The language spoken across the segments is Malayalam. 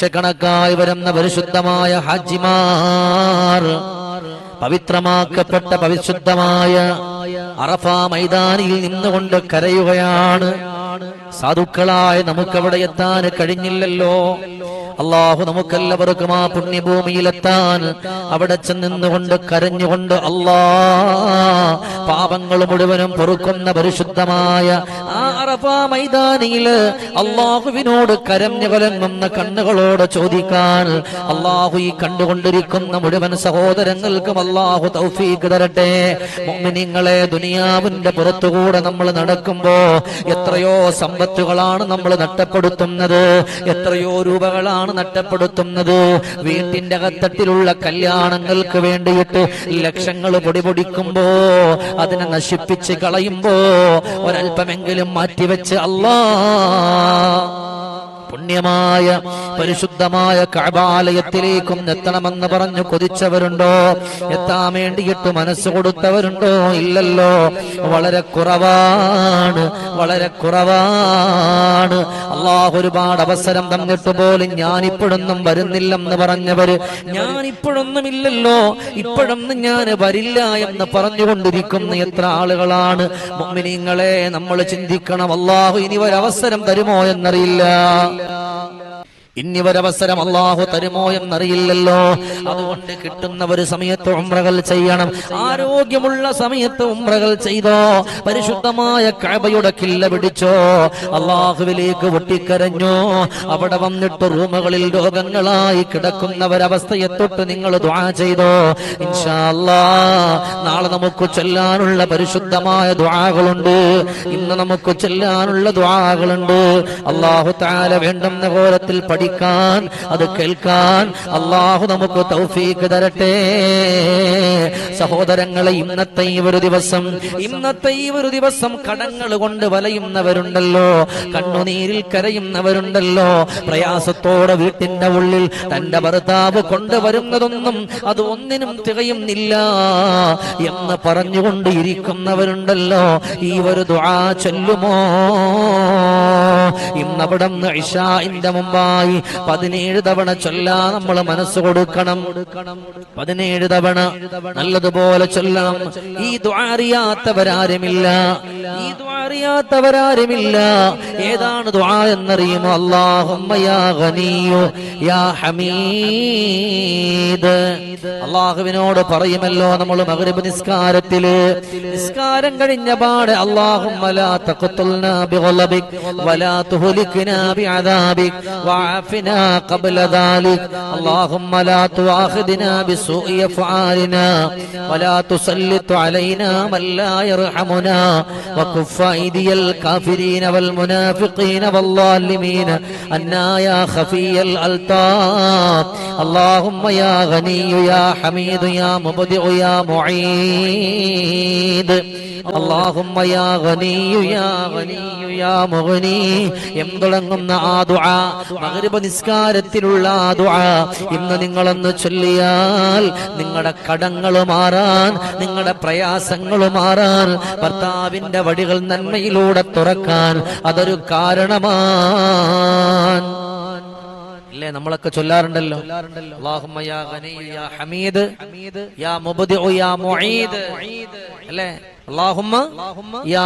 ലക്ഷക്കണക്കായി വരുന്ന പരിശുദ്ധമായ ഹാജിമാർ പവിത്രമാക്കപ്പെട്ട പരിശുദ്ധമായ അറഫ മൈതാനിയിൽ നിന്നുകൊണ്ട് കരയുകയാണ്. സാധുക്കളായ നമുക്കവിടെ എത്താൻ കഴിഞ്ഞില്ലല്ലോ. അള്ളാഹു നമുക്കെല്ലാവർക്കും ആ പുണ്യഭൂമിയിലെത്താൻ അവിടെ ചെന്നിന്നുകൊണ്ട് കരഞ്ഞുകൊണ്ട് അല്ലാ പാപങ്ങൾ മുഴുവനും പൊറുക്കുന്ന പരിശുദ്ധമായ അള്ളാഹുവിനോട് കരഞ്ഞു കലങ്ങുന്ന കണ്ണുകളോട് ചോദിക്കാൻ അള്ളാഹു ഈ കണ്ടുകൊണ്ടിരിക്കുന്ന മുഴുവൻ സഹോദരങ്ങൾക്കും അള്ളാഹു തൗഫീഖ് തരട്ടെ. മുഅ്മിനീങ്ങളെ ദുനിയാവിന്റെ പുറത്തുകൂടെ നമ്മൾ നടക്കുമ്പോ എത്രയോ സമ്പത്തുകളാണ് നമ്മൾ നഷ്ടപ്പെടുത്തുന്നത്. എത്രയോ രൂപകളാണ് നഷ്ടപ്പെടുത്തുന്നത്. വീട്ടിന്റെ അകത്തട്ടിലുള്ള കല്യാണങ്ങൾക്ക് വേണ്ടിയിട്ട് ലക്ഷങ്ങൾ പൊടിപൊടിക്കുമ്പോ അതിനെ നശിപ്പിച്ച് കളയുമ്പോ ഒരല്പമെങ്കിലും മാറ്റിവെച്ച് അല്ലാ. പുണ്യമായ പരിശുദ്ധമായ കഅബാലയത്തിലേക്കും എത്തണമെന്ന് പറഞ്ഞു കൊതിച്ചവരുണ്ടോ? എത്താൻ വേണ്ടിയിട്ട് മനസ്സ് കൊടുത്തവരുണ്ടോ? ഇല്ലല്ലോ. വളരെ കുറവാണ് വളരെ കുറവാണ്. അള്ളാഹു ഒരുപാട് അവസരം തന്നിട്ട് പോലും ഞാൻ ഇപ്പോഴൊന്നും വരുന്നില്ലെന്ന് പറഞ്ഞവര് ഞാൻ ഇപ്പോഴൊന്നും ഇല്ലല്ലോ ഇപ്പോഴൊന്നും ഞാൻ വരില്ല എന്ന് പറഞ്ഞുകൊണ്ടിരിക്കുന്ന എത്ര ആളുകളാണ്. മമ്മിനിങ്ങളെ നമ്മൾ ചിന്തിക്കണം അള്ളാഹു ഇനി ഒരവസരം തരുമോ എന്നറിയില്ല. 对啊 ഇനി ഒരവസരം അള്ളാഹു തരുമോ എന്നറിയില്ലല്ലോ. അതുകൊണ്ട് കിട്ടുന്ന ഒരു സമയത്ത് ഉംറകൾ ചെയ്യണം. ആരോഗ്യമുള്ള സമയത്ത് ഉംറകൾ ചെയ്തോ. പരിശുദ്ധമായ കഅബയുടെ കില്ല പിടിച്ചോ. അള്ളാഹുവിലേക്ക് ഒട്ടിക്കരഞ്ഞോ. അവിടെ വന്നിട്ട് റൂമുകളിൽ രോഗങ്ങളായി കിടക്കുന്നവരവസ്ഥയെ തൊട്ട് നിങ്ങൾ ദ്വാ ചെയ്തോ. ഇൻഷാ അല്ലാ നാളെ നമുക്ക് ചൊല്ലാനുള്ള പരിശുദ്ധമായ ദ്വാകളുണ്ട് ഇന്ന് നമുക്ക് ചൊല്ലാനുള്ള ദ്വാകളുണ്ട് അള്ളാഹു താല വേണ്ടുന്ന കോലത്തിൽ പഠിക്കാൻ അത് കേൾക്കാൻ അള്ളാഹു നമുക്ക് തൗഫീക്ക് തരട്ടെ. സഹോദരങ്ങളെ ഇന്നത്തെ ഈ ഒരു ദിവസം ഇന്നത്തെ ഈ ഒരു ദിവസം കടങ്ങൾ കൊണ്ട് വലയുന്നവരുണ്ടല്ലോ കണ്ണുനീരിൽ കരയുന്നവരുണ്ടല്ലോ പ്രയാസത്തോടെ വീട്ടിന്റെ ഉള്ളിൽ തന്റെ ഭർത്താവ് കൊണ്ടുവരുന്നതൊന്നും അത് ഒന്നിനും തികയുന്നില്ല എന്ന് പറഞ്ഞുകൊണ്ട് ഇരിക്കുന്നവരുണ്ടല്ലോ. ഈ ഒരു ദുആ ചൊല്ലുമോ? ഇന്നവിടം ഇഷാന്റെ മുമ്പായി പതിനേഴ് തവണ ചൊല്ലാ നമ്മൾ മനസ്സ് കൊടുക്കണം. പതിനേഴ് തവണ നല്ലതുപോലെ ചൊല്ലണം ഈ ദുആ അറിയാത്തവരാരുമില്ല. ഈ ദുആ അറിയാത്തവരാരുമില്ല. ഏതാണ് ദ്വാ എന്നറിയുമോ? അല്ലാഹുമ്മ യാ ഹമീ ഹമീദ് അള്ളാഹുവിനോട് പറയുമല്ലോ നമ്മൾ മഗ്രിബ് നിസ്കാരത്തിൽ. നിസ്കാരം കഴിഞ്ഞ പാടെ അല്ലാഹുമ്മ ലാ തഖ്തുൽനാ ബിഗളബിക് വലാ തുഹ്ലിക്നാ ബിഅദാബിക് വഅഫിനാ ഖബ്ല ذلك اللهم لا تؤاخذنا بسوء افعالنا ولا تسلط علينا من لا يرحمنا وكف ايدي الكافرين والمنافقين والظالمين أنا يا خفي الألطاف اللهم يا غني يا حميد يا مبدع يا معيد اللهم يا غني يا غني يا مغني എന്ന് തുടങ്ങുന്ന ആ ദുആ മഗ്രിബ് നിസ്കാരത്തിലുള്ള ആ ദുആ ഇന്ന് നിങ്ങളൊന്ന് ചൊല്ലിയാൽ നിങ്ങളുടെ കടങ്ങൾ മാറാൻ നിങ്ങളുടെ പ്രയാസങ്ങൾ മാറാൻ ഭർത്താവിന്റെ വടികൾ നന്മയിലൂടെ തുറക്കാൻ അതൊരു കാരണമാണ് ഇല്ലേ നമ്മളൊക്കെ ചൊല്ലാറുണ്ടല്ലോ. ഹമീദ് യാ യാ മുഈദ് അല്ലേ? യാ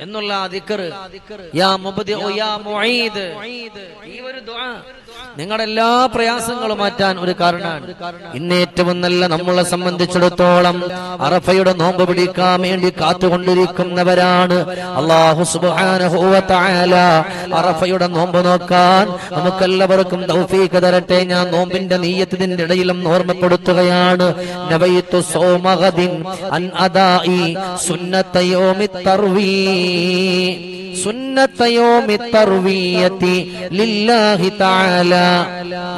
എന്നുള്ള ഈ ഒരു നിങ്ങളുടെ എല്ലാ പ്രയാസങ്ങളും മാറ്റാൻ ഒരു കാരണമാണ് ഇന്ന് ഏറ്റവും നല്ല നമ്മളെ സംബന്ധിച്ചിടത്തോളം അറഫയുടെ നോമ്പ് പിടിക്കാൻ വേണ്ടി കാത്തുകൊണ്ടിരിക്കുന്നവരാണ്. അള്ളാഹു അറഫയുടെ നോമ്പ് നോക്കാൻ നമുക്കെല്ലാവർക്കും തൗഫീഖ് തരട്ടെ. ഞാൻ നോമ്പിന്റെ നീയത്തിന്റെ ഇടയിലും ഓർമ്മപ്പെടുത്തുകയാണ്. സൗമഗദിൻ അൻ അദാഇ സുന്നത്തയോമി തർവീ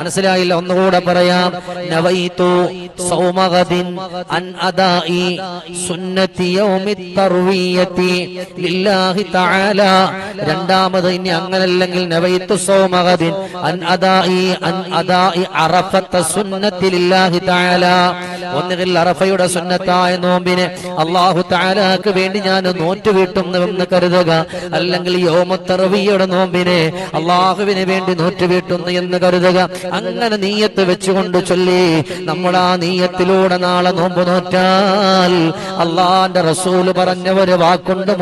മനസ്സിലായില്ല? ഒന്നുകൂടെ പറയാം. നവൈതു സൗമഗദിൻ അൻ അദാഇ സുന്നത്തി യൗമി തർവിയത്തി ലില്ലാഹി തആല. രണ്ടാമത് ഇനി അങ്ങനല്ലെങ്കിൽ നവൈതു സൗമഗദിൻ അൻ അദാഇ അൻ അദാഇ അറഫത്ത സുന്നത്തി ലില്ലാഹി തആല. ഒന്നുകിൽ അറഫയുടെ സുന്നത്തായ നോമ്പിനെ അല്ലാഹു തആലക്ക് വേണ്ടി ഞാൻ നോറ്റ് വീട്ടുന്നുവെന്ന് എന്ന് കരുതുക. അല്ലെങ്കിൽ യോമത്തറവിയുടെ നോമ്പിനെ അള്ളാഹുവിന് വേണ്ടി നോറ്റുവീട്ടുന്നു എന്ന് കരുതുക. അങ്ങനെ നീയത്ത് വെച്ചുകൊണ്ട് ചൊല്ലി നമ്മൾ ആ നീയത്തിലൂടെ നാളെ നോമ്പ് നോറ്റാൽ അള്ളാന്റെ റസൂൽ പറഞ്ഞ ഒരു വാക്കുണ്ട്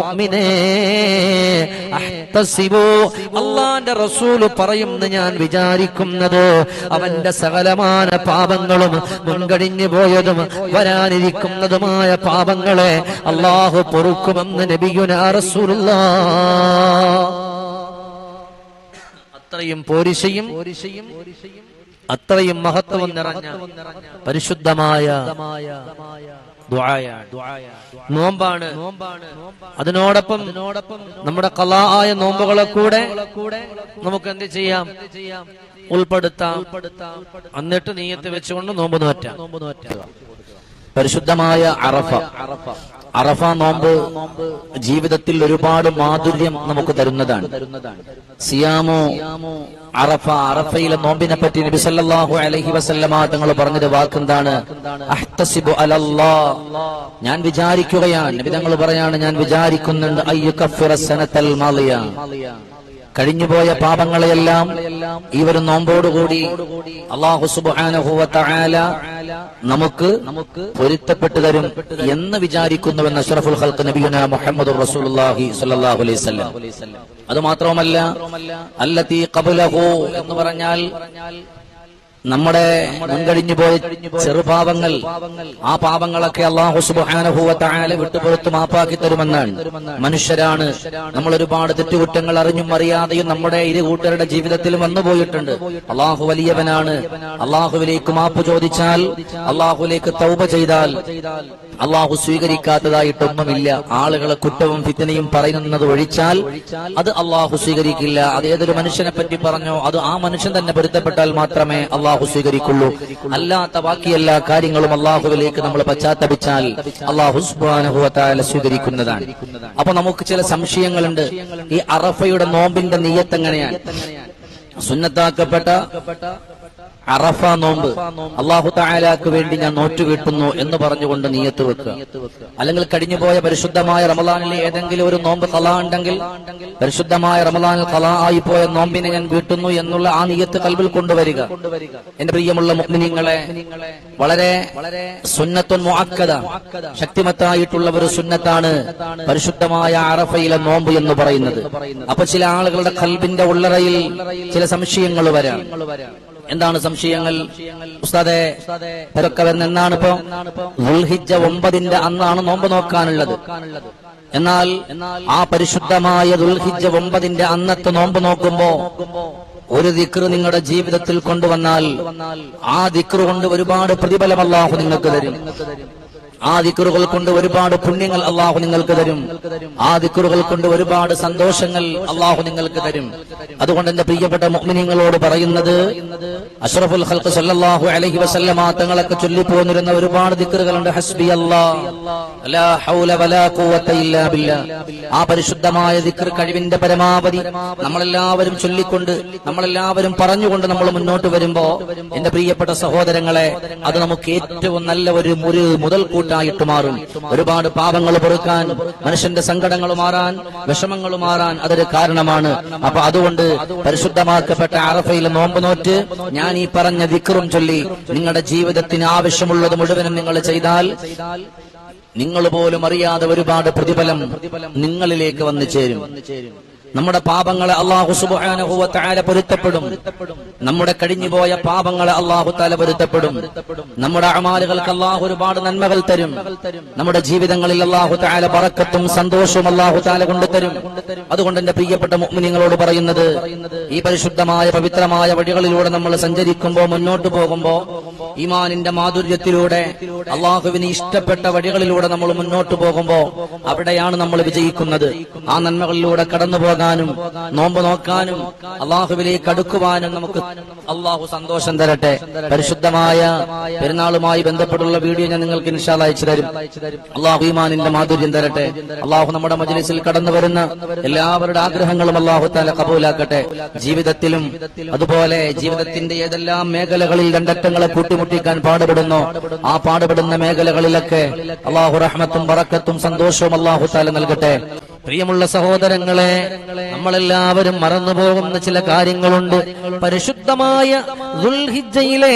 അള്ളാന്റെ റസൂൽ പറയുമെന്ന് ഞാൻ വിചാരിക്കുന്നത്. അവന്റെ സകലമാന പാപങ്ങളും മുൻകടിഞ്ഞു പോയതും വരാനിരിക്കുന്നതുമായ പാപങ്ങളെ അള്ളാഹു പൊറുക്കുമെന്ന് നബിയുന റസൂലുള്ള. അത്രയും പോരിശയും അത്രയും മഹത്വം നിറഞ്ഞ പരിശുദ്ധമായ. നോമ്പാണ്. അതിനോടൊപ്പം നമ്മുടെ കലായ നോമ്പുകളെ കൂടെ നമുക്ക് എന്ത് ചെയ്യാം? ഉൾപ്പെടുത്താം. എന്നിട്ട് നീയത്ത് വെച്ചുകൊണ്ട് നോമ്പ് നോറ്റാം. പരിശുദ്ധമായ അറഫ അറഫ. നോമ്പ് ജീവിതത്തിൽ ഒരുപാട് മാധുര്യം നമുക്ക് തരുന്നതാണ്. സിയാമോ അറഫ അറഫയിലെ നോമ്പിനെ പറ്റി നബി സല്ലല്ലാഹു അലൈഹി വസല്ലമ തങ്ങൾ പറഞ്ഞൊരു വാക്കെന്താണ്? അഹ്തസിബു അലല്ലാ. ഞാൻ വിചാരിക്കുകയാണ് നബി തങ്ങൾ പറയാണ് ഞാൻ വിചാരിക്കുന്നുണ്ട് അയ്യുകഫിറ സനത്തൽ മാളിയ. കഴിഞ്ഞുപോയ പാപങ്ങളെയെല്ലാം ഈ ഒരു നോമ്പോടുകൂടി അള്ളാഹു തആല നമുക്ക് പൊരുത്തപ്പെട്ടു തരും എന്ന് വിചാരിക്കുന്നുവെന്ന് അഷ്റഫുൽ ഖൽഖ് നബിയുന മുഹമ്മദ് റസൂലുള്ളാഹി സ്വല്ലല്ലാഹു അലൈഹി വസല്ലം. അത് മാത്രവുമല്ല അല്ലത്തി ഖബലഹു എന്ന് പറഞ്ഞാൽ നമ്മുടെ മുൻകഴിഞ്ഞു പോയ ചെറുപാപങ്ങൾ ആ പാപങ്ങളൊക്കെ അള്ളാഹു തആല വിട്ടുപുറത്ത് മാപ്പാക്കി തരുമെന്നാണ്. മനുഷ്യരാണ്. നമ്മൾ ഒരുപാട് തെറ്റുകുറ്റങ്ങൾ അറിഞ്ഞും അറിയാതെയും നമ്മുടെ ഇരു കൂട്ടരുടെ ജീവിതത്തിൽ വന്നുപോയിട്ടുണ്ട് അള്ളാഹു വലിയവനാണ്. അള്ളാഹുവിലേക്ക് മാപ്പ് ചോദിച്ചാൽ അള്ളാഹുലേക്ക് തൗപ ചെയ്താൽ അള്ളാഹു സ്വീകരിക്കാത്തതായിട്ടൊന്നുമില്ല. ആളുകളെ കുറ്റവും ഫിത്തനയും പറയുന്നത് ഒഴിച്ചാൽ അത് അള്ളാഹു സ്വീകരിക്കില്ല. അത് ഏതൊരു മനുഷ്യനെ പറ്റി പറഞ്ഞോ അത് ആ മനുഷ്യൻ തന്നെ പൊരുത്തപ്പെട്ടാൽ മാത്രമേ അള്ളാഹു സ്വീകരിക്കുള്ളൂ. അല്ലാത്ത ബാക്കി എല്ലാ കാര്യങ്ങളും അള്ളാഹുവിലേക്ക് നമ്മൾ പശ്ചാത്തപിച്ചാൽ അള്ളാഹു തആല സ്വീകരിക്കുന്നതാണ്. അപ്പൊ നമുക്ക് ചില സംശയങ്ങളുണ്ട്. ഈ അറഫയുടെ നോമ്പിന്റെ നീയത്ത് എങ്ങനെയാണ് സുന്നത്താക്കപ്പെട്ട അറഫ നോമ്പ് അള്ളാഹു താലാക്ക് വേണ്ടി ഞാൻ നോറ്റുവീട്ടുന്നു എന്ന് പറഞ്ഞുകൊണ്ട് നീയത്ത് വെക്കുക. അല്ലെങ്കിൽ കഴിഞ്ഞുപോയ പരിശുദ്ധമായ റമലാനിലെ ഏതെങ്കിലും ഒരു നോമ്പ് കല ഉണ്ടെങ്കിൽ പരിശുദ്ധമായ റമദാനിൽ കല പോയ നോമ്പിനെ ഞാൻ വീട്ടുന്നു എന്നുള്ള ആ നീയത്ത് കൽവിൽ കൊണ്ടുവരിക. എന്റെ പ്രിയമുള്ള മുഗ്നിങ്ങളെ വളരെ സുന്നത്തുൻ മുഅക്കദ ശക്തിമത്തായിട്ടുള്ള ഒരു സുന്നത്താണ് പരിശുദ്ധമായ അറഫയിലെ നോമ്പ് എന്ന് പറയുന്നത്. അപ്പൊ ചില ആളുകളുടെ കൽബിന്റെ ഉള്ളറയിൽ ചില സംശയങ്ങൾ വരാം. എന്താണ് സംശയങ്ങൾ? എന്നാണ് ഇപ്പൊ ദുൽഹിജ്ജ ഒമ്പതിന്റെ അന്നാണ് നോമ്പ് നോക്കാനുള്ളത്. എന്നാൽ ആ പരിശുദ്ധമായ ദുൽഹിജ ഒമ്പതിന്റെ അന്നത്തെ നോമ്പ് നോക്കുമ്പോ ഒരു ദിക്ർ നിങ്ങളുടെ ജീവിതത്തിൽ കൊണ്ടുവന്നാൽ ആ ദിക്ർ കൊണ്ട് ഒരുപാട് പ്രതിഫലം അള്ളാഹു നിങ്ങൾക്ക് തരും. ആ ദിക്കറുകൾ കൊണ്ട് ഒരുപാട് പുണ്യങ്ങൾ അള്ളാഹു നിങ്ങൾക്ക് തരും. ആ ദിക്കറുകൾ കൊണ്ട് ഒരുപാട് സന്തോഷങ്ങൾ അള്ളാഹു നിങ്ങൾക്ക് തരും. അതുകൊണ്ട് എന്റെ പ്രിയപ്പെട്ട മുഅ്മിനീങ്ങളോട് പറയുന്നത് അഷ്റഫുൽ ഹൽക്ക് സല്ലാഹു അലഹി വസല്ലമ തങ്ങളൊക്കെ ചൊല്ലിപ്പോന്നിരുന്ന ഒരുപാട് ദിക്കറുകളുണ്ട് ഹസ്ബി ആ പരിശുദ്ധമായ ദിക്കർ കഴിവിന്റെ പരമാവധി നമ്മളെല്ലാവരും ചൊല്ലിക്കൊണ്ട് നമ്മളെല്ലാവരും പറഞ്ഞുകൊണ്ട് നമ്മൾ മുന്നോട്ട് വരുമ്പോ എന്റെ പ്രിയപ്പെട്ട സഹോദരങ്ങളെ അത് നമുക്ക് ഏറ്റവും നല്ല ഒരു ഒരു മുതൽക്കൂട്ടായിട്ട് മാറും ഒരുപാട് പാപങ്ങൾ പൊറുക്കാൻ മനുഷ്യന്റെ സങ്കടങ്ങൾ മാറാൻ വിഷമങ്ങൾ മാറാൻ അതൊരു കാരണമാണ്. അപ്പൊ അതുകൊണ്ട് പരിശുദ്ധമാക്കപ്പെട്ട അറഫയിൽ നോമ്പ് നോറ്റ് ഞാൻ ഈ പറഞ്ഞ ദിക്റും ചൊല്ലി നിങ്ങളുടെ ജീവിതത്തിന് ആവശ്യമുള്ളത് മുഴുവനും നിങ്ങൾ ചെയ്താൽ നിങ്ങൾ പോലും അറിയാതെ ഒരുപാട് പ്രതിഫലം നിങ്ങളിലേക്ക് വന്നു ചേരും. നമ്മുടെ പാപങ്ങളെ അള്ളാഹു തആല പൊരുത്തപ്പെടും. നമ്മുടെ കഴിഞ്ഞുപോയ പാപങ്ങളെ അള്ളാഹു താല പൊരുത്തപ്പെടും. നമ്മുടെ അമാലുകൾക്ക് അള്ളാഹു ഒരുപാട് നന്മകൾ തരും. നമ്മുടെ ജീവിതങ്ങളിൽ അള്ളാഹു താല പറക്കത്തും സന്തോഷവും അള്ളാഹു താല കൊണ്ടുതരും. അതുകൊണ്ട് എന്റെ പ്രിയപ്പെട്ട മുഗ്മിനിങ്ങളോട് പറയുന്നത് ഈ പരിശുദ്ധമായ പവിത്രമായ വഴികളിലൂടെ നമ്മൾ സഞ്ചരിക്കുമ്പോൾ മുന്നോട്ട് പോകുമ്പോൾ ഈമാനിന്റെ മാധുര്യത്തിലൂടെ അള്ളാഹുവിന് ഇഷ്ടപ്പെട്ട വഴികളിലൂടെ നമ്മൾ മുന്നോട്ട് പോകുമ്പോൾ അവിടെയാണ് നമ്മൾ വിജയിക്കുന്നത്. ആ നന്മകളിലൂടെ കടന്നു പോകാനും നോമ്പ് നോക്കാനും അള്ളാഹുവിലേക്ക് അടുക്കുവാനും നമുക്ക് അള്ളാഹു സന്തോഷം തരട്ടെ. പരിശുദ്ധമായ പെരുന്നാളുമായി ബന്ധപ്പെട്ടുള്ള വീഡിയോ ഞാൻ നിങ്ങൾക്ക് ഇൻഷാൽ അയച്ചു തരും. അള്ളാഹു ഈമാനിന്റെ മാധുര്യം തരട്ടെ. അള്ളാഹു നമ്മുടെ മജ്ലിസിൽ കടന്നു വരുന്ന എല്ലാവരുടെ ആഗ്രഹങ്ങളും അള്ളാഹു താല കബൂലാക്കട്ടെ. ജീവിതത്തിലും അതുപോലെ ജീവിതത്തിന്റെ ഏതെല്ലാം മേഖലകളിൽ രണ്ടറ്റങ്ങളെ കൂട്ടിമുട്ടിക്കാൻ പാടുപെടുന്നു ആ പാടുപെടുന്ന മേഖലകളിലൊക്കെ അള്ളാഹു റഹ്മത്തും പറക്കത്തും സന്തോഷവും അള്ളാഹു താല നൽകട്ടെ. പ്രിയമുള്ള സഹോദരങ്ങളെ നമ്മളെല്ലാവരും മറന്നു പോകുന്ന ചില കാര്യങ്ങളുണ്ട്. പരിശുദ്ധമായ ദുൽഹിജ്ജയിലെ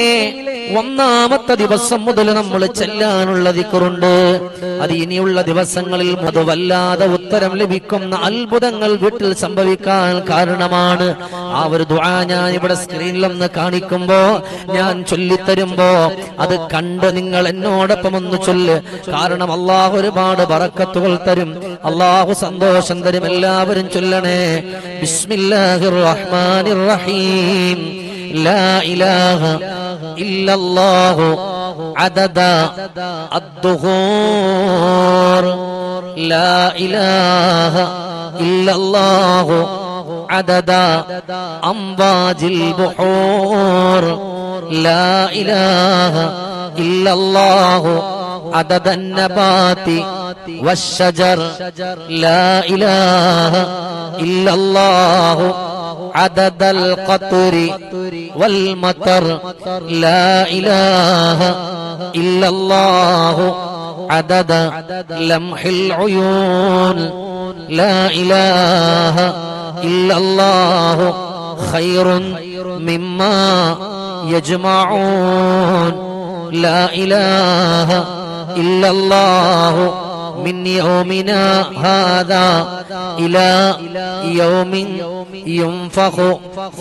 ഒന്നാമത്തെ ദിവസം മുതൽ നമ്മൾ ചെല്ലാനുള്ള ദിക്കുറുണ്ട്. അത് ഇനിയുള്ള ദിവസങ്ങളിൽ അതുവല്ലാതെ ഉത്തരം ലഭിക്കുന്ന അത്ഭുതങ്ങൾ വീട്ടിൽ സംഭവിക്കാൻ കാരണമാണ്. ആ ഒരു ദുആ ഞാൻ ഇവിടെ സ്ക്രീനിലൊന്ന് കാണിക്കുമ്പോ ഞാൻ ചൊല്ലിത്തരുമ്പോ അത് കണ്ട് നിങ്ങൾ എന്നോടൊപ്പം ഒന്ന് ചൊല്ല്. കാരണം അള്ളാഹു ഒരുപാട് പറക്കത്തുകൾ തരും. അള്ളാഹു സന്തോഷം തരും. എല്ലാവരും ചൊല്ലണേ. ബിസ്മില്ലാഹിർ റഹ്മാനിർ റഹീം. ലാ ഇലാഹ إلا الله عدد الدهور لا إله إلا الله عدد أمواج البحور. لا إله إلا الله عدد النبات والشجر. لا إله إلا الله. عدد القطر والمطر. لا إله إلا الله. عدد لمح العيون. لا إله إلا الله. خير مما يجمعون. لا إله إلا الله من يومنا هذا إلى يوم ينفخ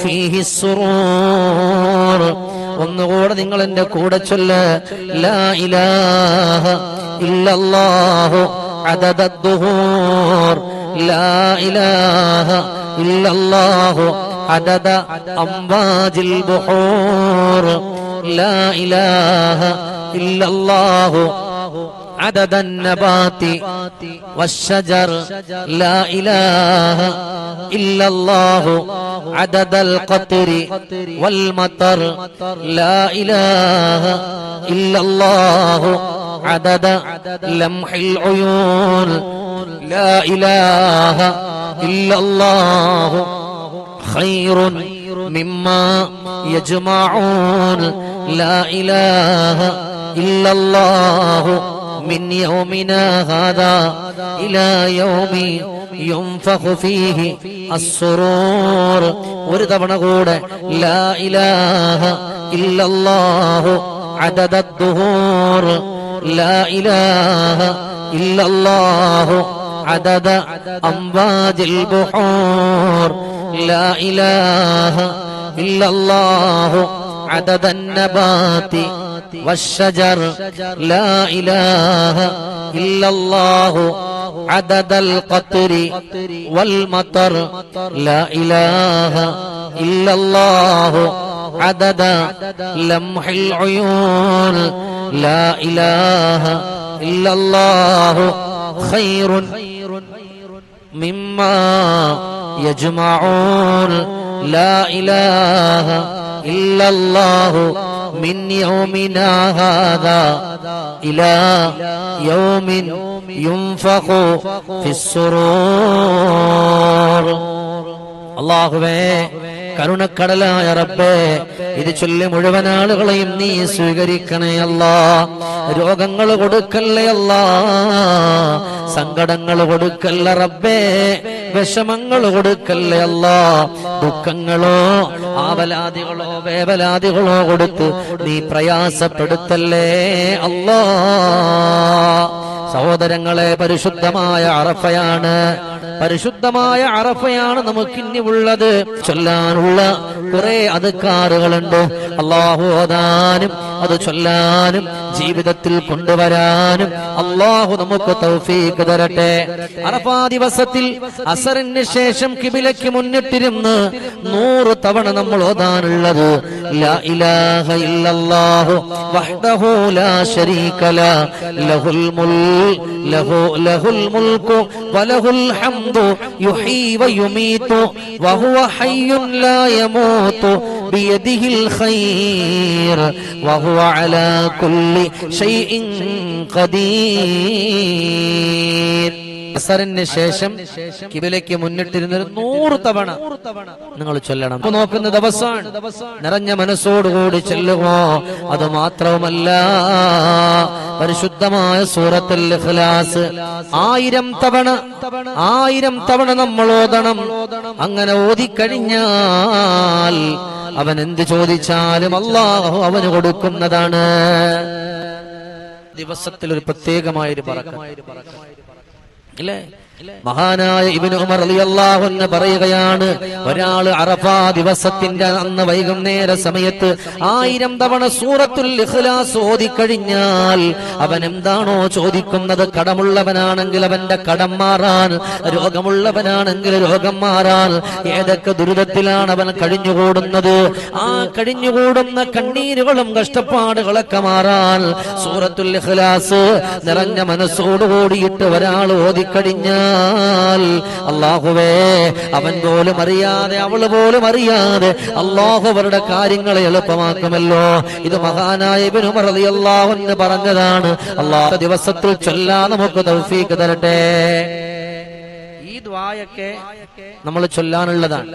فيه السرور ഒന്നുകൂടെ നിങ്ങൾ എന്റെ കൂടെ ചൊല്ല് ലാ ഇലാഹ ഇല്ലല്ലാഹു അദദദ്ദുഹൂർ ലാ ഇലാഹ ഇല്ലല്ലാഹു അദദ അംവാജിൽ ബുഹൂർ ലാ ഇലാഹ ഇല്ലല്ലാഹു عدد النبات والشجر. لا إله إلا الله عدد القطر والمطر. لا إله إلا الله عدد لمح العيون. لا إله إلا الله خير مما يجمعون. لا إله إلا الله من يومنا هذا إلى يوم ينفخ فيه السرور ഒരു തവണ കൂടെ لا إله إلا الله عدد الدهور لا إله إلا الله عدد أمواج البحور لا إله إلا الله عدد النبات والشجر. لا إله إلا الله. عدد القطر والمطر. لا إله إلا الله. عدد لمح العيون. لا إله إلا الله. خير مما يجمعون. لا إله إلا الله. من يومنا هذا إلى يوم ينفخ في السرور അള്ളാഹുവേ കരുണക്കടലായ റബ്ബേ ഇത് ചൊല്ലി മുഴുവൻ ആളുകളെയും നീ സ്വീകരിക്കണേ അല്ലാ രോഗങ്ങൾ കൊടുക്കല്ലേ അല്ലാ സങ്കടങ്ങൾ കൊടുക്കല്ല റബ്ബേ വിഷമങ്ങൾ കൊടുക്കല്ലേ അല്ല? ദുഃഖങ്ങളോ ആവലാദികളോ വേവലാദികളോ കൊടുത്ത് നീ പ്രയാസപ്പെടുത്തല്ലേ അല്ലാ? സഹോദരങ്ങളെ പരിശുദ്ധമായ അറഫയാണ്. പരിശുദ്ധമായ അറഫയാണ് നമുക്കിനി ഉള്ളത്. ചൊല്ലാനുള്ള കുറെ അതുക്കാറുകളുണ്ട് അള്ളാഹു അത് ചൊല്ലാനും ജീവിതത്തിൽ കൊണ്ടുവരാനും അള്ളാഹു നമുക്ക് തൗഫീഖ് തരട്ടെ. അറഫാ ദിവസത്തിൽ അസറിന് ശേഷം കിബിലയ്ക്ക് മുന്നിട്ടിരുന്ന് നൂറ് തവണ നമ്മൾ ഓതാനുള്ളത്. ലാ ഇലാഹ ഇല്ലല്ലാഹു ലാ ലഹുൽ മുൽ ലഹു ലഹുൽ വലഹുൽ ഹംദു വഹുവ ഖൈർ വഹു وهو على كل شيء قدير. അസറിന് ശേഷം കിബിലേക്ക് മുന്നിട്ടിരുന്ന നൂറ് തവണ നിങ്ങൾ ചൊല്ലണം. നോക്കുന്ന ദിവസമാണ്. നിറഞ്ഞ മനസ്സോടുകൂടി ചെല്ലുമോ? അത് മാത്രവുമല്ല പരിശുദ്ധമായ സൂറത്തിൽ ഇഖ്ലാസ് ആയിരം തവണ ആയിരം തവണ നമ്മൾ ഓതണം. അങ്ങനെ ഓതിക്കഴിഞ്ഞാൽ അവൻ എന്ത് ചോദിച്ചാലും അള്ളാഹു അവന് കൊടുക്കുന്നതാണ്. ദിവസത്തിൽ ഒരു പ്രത്യേകമായൊരു പറക്കം ഇല്ലേ മഹാനായ ഇബിന് ഉമർ റളിയല്ലാഹു അൻഹു പറയുകയാണ് ഒരാൾ അറഫാ ദിവസത്തിന്റെ അന്ന് വൈകുന്നേര സമയത്ത് ആയിരം തവണ സൂറത്തുൽ ഇഖ്ലാസ് ഓതിക്കഴിഞ്ഞാൽ അവൻ എന്താണോ ചോദിക്കുന്നത്? കടമുള്ളവനാണെങ്കിൽ അവന്റെ കടം മാറാൻ രോഗമുള്ളവനാണെങ്കിൽ രോഗം മാറാൻ ഏതൊക്കെ ദുരിതത്തിലാണ് അവൻ കഴിഞ്ഞുകൂടുന്നത്? ആ കഴിഞ്ഞുകൂടുന്ന കണ്ണീരുകളും കഷ്ടപ്പാടുകളൊക്കെ മാറാൻ സൂറത്തുൽ ഇഖ്ലാസ് നിറഞ്ഞ മനസ്സോടുകൂടിയിട്ട് ഒരാൾ ഓതിക്കഴിഞ്ഞാൽ അള്ളാഹുവേ അവൻ പോലും അറിയാതെ അവൾ പോലും അറിയാതെ അള്ളാഹു അവരുടെ കാര്യങ്ങളെ എളുപ്പമാക്കുമല്ലോ. ഇത് മഹാനായ ഉമർ റളിയല്ലാഹു അൻഹു പറഞ്ഞതാണ്. അള്ളാഹു ദിവസത്തിൽ ചൊല്ലാതെ നമുക്ക് തരട്ടെ. ദ്വായൊക്കെ നമ്മൾ ചൊല്ലാനുള്ളതാണ്.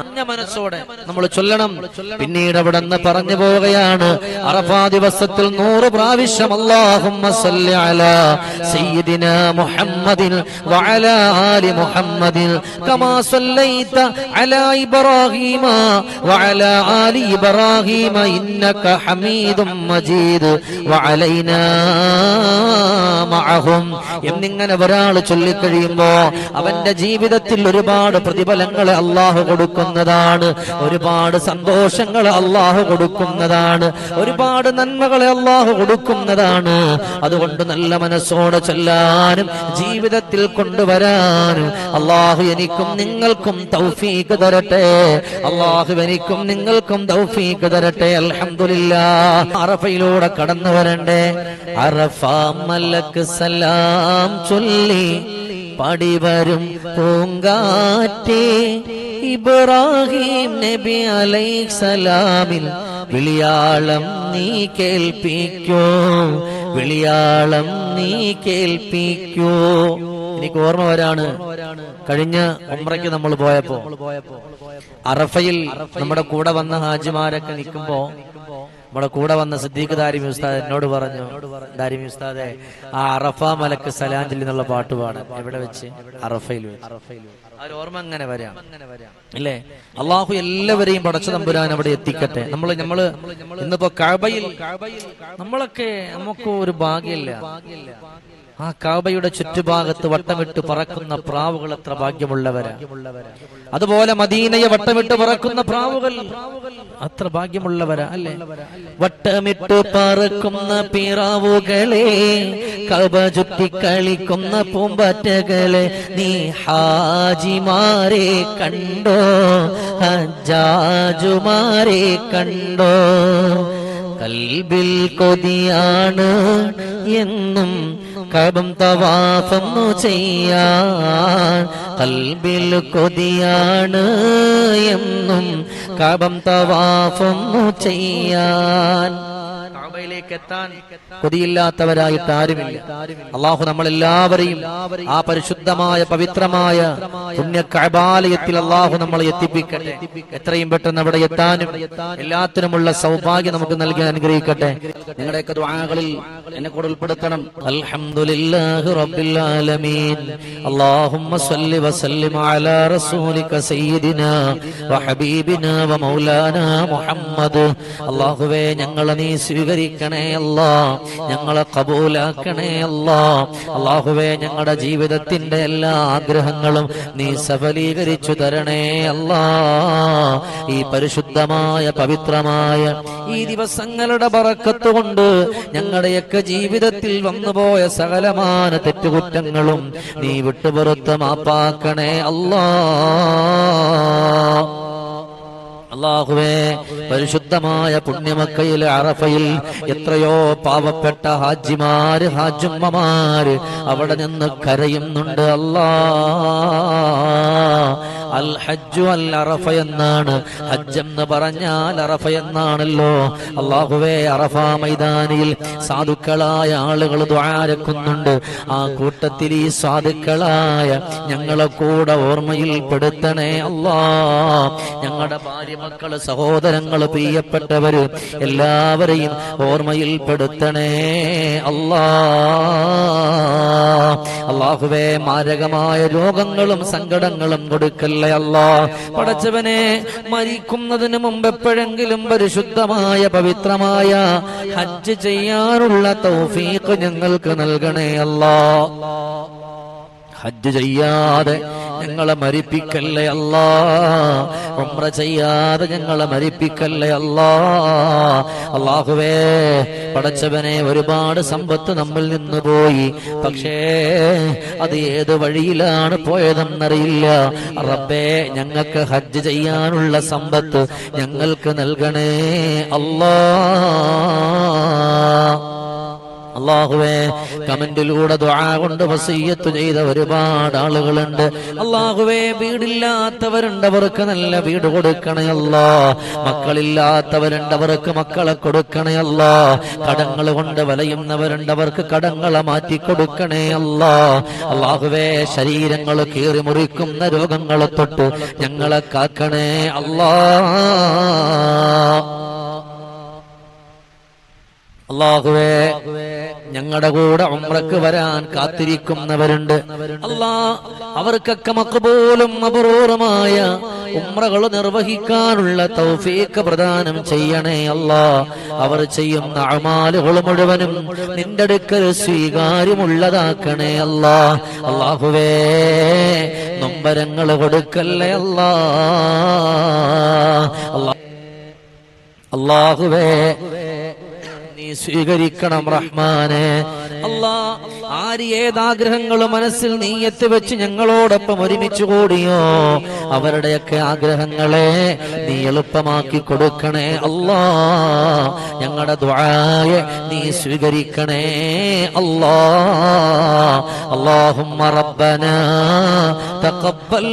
നഞ്ഞ മനസ്സോടെ നമ്മൾ ചൊല്ലണം. പിന്നീട് അവിടെ നിന്ന് പറഞ്ഞു പോവുകയാണ്. അറഫാ ദിവസത്തിൽ നൂറ് പ്രാവശ്യം അല്ലാഹുമ്മ സല്ലി അലാ സയ്യിദിന മുഹമ്മദിൻ വഅലാ ആലി മുഹമ്മദിൻ കമാ സല്ലൈത അലാ ഇബ്രാഹീമ വഅലാ ആലി ഇബ്രാഹീമ ഇന്നക ഹമീദും മജീദ് വഅലൈനാ മഅഹും. എന്നിങ്ങനെ ഒരാൾ ചൊല്ലിക്കഴിയുമ്പോ അവന്റെ ജീവിതത്തിൽ ഒരുപാട് പ്രതിഫലങ്ങൾ അള്ളാഹു കൊടുക്കുന്നതാണ്. ഒരുപാട് സന്തോഷങ്ങൾ അള്ളാഹു കൊടുക്കുന്നതാണ്. ഒരുപാട് നന്മകളെ അള്ളാഹു കൊടുക്കുന്നതാണ്. അതുകൊണ്ട് നല്ല മനസ്സോടെ ചൊല്ലാനും ജീവിതത്തിൽ കൊണ്ടുവരാനും അള്ളാഹു എനിക്കും നിങ്ങൾക്കും തൗഫീക്ക് തരട്ടെ. അള്ളാഹു എനിക്കും നിങ്ങൾക്കും തൗഫീക്ക് തരട്ടെ. അലഹമില്ല അറഫയിലൂടെ കടന്നു വരണ്ടേ അറഫ മലക്ക് സലാം ചൊല്ലി. പടിവരും പൂങ്കാറ്റേ. ഇബ്രാഹിം നബി അലൈസലാമിൽ വിളിയാളം നീ കേൾപ്പിക്കോ. വിളിയാളം നീ കേൾപ്പിക്കോ. എനിക്ക് ഓർമ്മ വരാണ്. കഴിഞ്ഞ ഒമ്രയ്ക്ക് നമ്മൾ പോയപ്പോ. അറഫയിൽ നമ്മുടെ കൂടെ വന്ന ഹാജിമാരൊക്കെ നിൽക്കുമ്പോ നമ്മുടെ കൂടെ വന്ന സിദ്ദീഖ് ദാരിമി ഉസ്താദ് എന്നോട് പറഞ്ഞു ദാരിമി ഉസ്താദെ ആ അറഫ മലക്ക് സലാഞ്ചലി എന്നുള്ള പാട്ട് പാടാം. എവിടെ വെച്ച്? അറഫയിൽ ഓർമ്മ അങ്ങനെ വരാം. ഇല്ലേ? അള്ളാഹു എല്ലാവരെയും പടച്ച തമ്പുരാൻ അവിടെ എത്തിക്കട്ടെ. നമ്മൾ നമ്മൾ ഇന്നിപ്പോ കഴബയിൽ നമ്മളൊക്കെ നമുക്ക് ഒരു ഭാഗ്യമില്ല. ആ കാബയുടെ ചുറ്റുഭാഗത്ത് വട്ടമിട്ട് പറക്കുന്ന പ്രാവുകൾ എത്ര ഭാഗ്യമുള്ളവരാ. അതുപോലെ മദീനയെ വട്ടമിട്ട് പറക്കുന്ന പ്രാവുകൾ അത്ര ഭാഗ്യമുള്ളവരാ അല്ലെ? വട്ടമിട്ട് പറക്കുന്ന പിറാവുകളെ കബ ചുറ്റി കളിക്കുന്ന പൂമ്പാറ്റകളെ നീ ഹാജിമാരെ കണ്ടോ? ഹജാജുമാരെ കണ്ടോ? കൽബിൽ കൊതിയാണ് എന്നും കബം തവാഫം ചെയ്യാൻ. കൽബിൽ കൊതിയാണ് എന്നും കബം തവാഫം ചെയ്യാൻ. കൊതിയില്ലാത്തവരായിട്ട് ആരുമില്ല. അള്ളാഹു നമ്മളെല്ലാവരെയും ആ പരിശുദ്ധമായ പവിത്രമായ പുണ്യ കബാലയത്തിൽ അള്ളാഹു നമ്മളെ എത്തിപ്പിക്കട്ടെ. എത്രയും പെട്ടെന്ന് അവിടെ എത്താനും എല്ലാത്തിനുമുള്ള സൗഭാഗ്യം നമുക്ക് നൽകി അനുഗ്രഹിക്കട്ടെ. നിങ്ങളുടെയൊക്കെ ദ്വാകളിൽ എന്നെ കൂടെ ഉൾപ്പെടുത്തണം. അൽഹംദുലില്ലാഹി റബ്ബിൽ ആലമീൻ. അല്ലാഹുമ്മ വസല്ലിം അലാ റസൂലിക സയ്യിദിനാ മുഹമ്മദ്. അല്ലാഹുവേ ഞങ്ങളെ നീ സ്വീകരിക്കണേ. അല്ലാ ഞങ്ങളെ കബൂലാക്കണേ അല്ലാ. അല്ലാഹുവേ ഞങ്ങളുടെ ജീവിതത്തിന്റെ എല്ലാ ആഗ്രഹങ്ങളും നീ സഫലീകരിച്ചു തരണേ അല്ലാ. ഈ പരിശുദ്ധമായ പവിത്രമായ ഈ ദിവസങ്ങളുടെ പറക്കത്ത് കൊണ്ട് ഞങ്ങളുടെയൊക്കെ ജീവിതത്തിൽ വന്നുപോയ സകലമാന തെറ്റുകുറ്റങ്ങളും നീ വിട്ടുപുറത്ത് മാപ്പാക്കണേ അല്ലാ. അള്ളാഹുവേ പരിശുദ്ധമായ പുണ്യമക്കയിലെ അറഫയിൽ എത്രയോ പാവപ്പെട്ട ഹാജിമാര് ഹാജുമ്മമാര് അവിടെ നിന്ന് കരയുന്നുണ്ട്. അല്ലാ അൽ ഹജ്ജു അൽ അറഫ എന്നാണ്. ഹജ്ജ് എന്ന് പറഞ്ഞാൽ അറഫ എന്നാണല്ലോ. അള്ളാഹുവേ അറഫ മൈതാനിയിൽ സാധുക്കളായ ആളുകൾ ദ്വാരക്കുന്നുണ്ട് ആ കൂട്ടത്തിൽ ഈ സാധുക്കളായ ഞങ്ങളെ കൂടെ ഓർമ്മയിൽ പെടുത്തണേ അല്ലാ. ഞങ്ങളുടെ ഭാര്യ മക്കൾ സഹോദരങ്ങൾ പ്രിയപ്പെട്ടവര് എല്ലാവരെയും ഓർമ്മയിൽപ്പെടുത്തണേ. അല്ലാ. അള്ളാഹുവേ മാരകമായ രോഗങ്ങളും സങ്കടങ്ങളും കൊടുക്കല്ലേ അല്ലാ. പടച്ചവനെ മരിക്കുന്നതിന് മുമ്പ് എപ്പോഴെങ്കിലും പരിശുദ്ധമായ പവിത്രമായ ഹജ്ജ് ചെയ്യാനുള്ള തൗഫീഖ് ഞങ്ങൾക്ക് നൽകണേ അല്ലാ. ഹജ്ജ് ചെയ്യാതെ ഞങ്ങളെ മരിപ്പിക്കല്ലേ അല്ലാ? ഉംറ ചെയ്യാതെ ഞങ്ങളെ മരിപ്പിക്കല്ലേ അല്ലാ? അള്ളാഹുവേ പടച്ചവനെ ഒരുപാട് സമ്പത്ത് നമ്മിൽ നിന്ന് പോയി. പക്ഷേ അത് ഏത് വഴിയിലാണ് പോയതെന്നറിയില്ല. റബ്ബേ ഞങ്ങൾക്ക് ഹജ്ജ് ചെയ്യാനുള്ള സമ്പത്ത് ഞങ്ങൾക്ക് നൽകണേ അല്ലാ. അള്ളാഹുവേ കമന്റിലൂടെ കൊണ്ട് വസീയത്ത് ചെയ്ത ഒരുപാട് ആളുകളുണ്ട്. അള്ളാഹുവേ വീടില്ലാത്തവരുണ്ട് നല്ല വീട് കൊടുക്കണേ അല്ലാ. മക്കളില്ലാത്തവരുണ്ട് അവർക്ക് മക്കളെ കൊടുക്കണേ അല്ലാ. കടങ്ങൾ കൊണ്ട് വലയുന്നവരുണ്ട് അവർക്ക് കടങ്ങളെ മാറ്റി കൊടുക്കണേ അല്ലാ. അള്ളാഹുവേ ശരീരങ്ങൾ കീറി മുറിക്കുന്ന രോഗങ്ങളെ തൊട്ട് ഞങ്ങളെ കാക്കണേ അല്ലാ. അള്ളാഹുവേ ഞങ്ങളുടെ കൂടെ ഉംറക്ക് വരാൻ കാത്തിരിക്കുന്നവരുണ്ട്. അല്ലാ അവർക്കൊക്കെ മക്കബൂലും അപൂർവമായ ഉമ്രകൾ നിർവഹിക്കാനുള്ള തൗഫീക്ക് പ്രദാനം ചെയ്യണേ അല്ലാ. അവർ ചെയ്യുന്ന അമാലുകൾ മുഴുവനും നിന്റെ അടുക്കൽ സ്വീകാര്യമുള്ളതാക്കണേ അല്ലാ. അള്ളാഹുവേ നൊമ്പരങ്ങൾ കൊടുക്കല്ലേ അല്ലാ. അള്ളാഹുവേ സ്വീകരിക്കണം റഹ്മാനെ. അല്ലാ ആര് ഏതാഗ്രഹങ്ങൾ മനസ്സിൽ നീയത്ത് വെച്ച് ഞങ്ങളോടൊപ്പം ഒരുമിച്ച് കൂടിയോ അവരുടെയൊക്കെ ആഗ്രഹങ്ങളെ നീ എളുപ്പമാക്കി കൊടുക്കണേ അല്ലാ ഞങ്ങളുടെ ദ്വായെ നീ സ്വീകരിക്കണേ അല്ലാ اللهم ربنا تقبل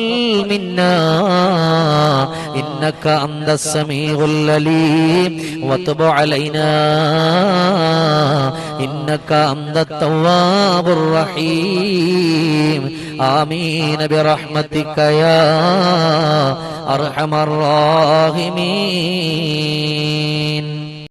منا إنك أنت السميع العليم وتب علينا إنك أنت التواب الرحيم. آمين برحمتك يا أرحم الراحمين.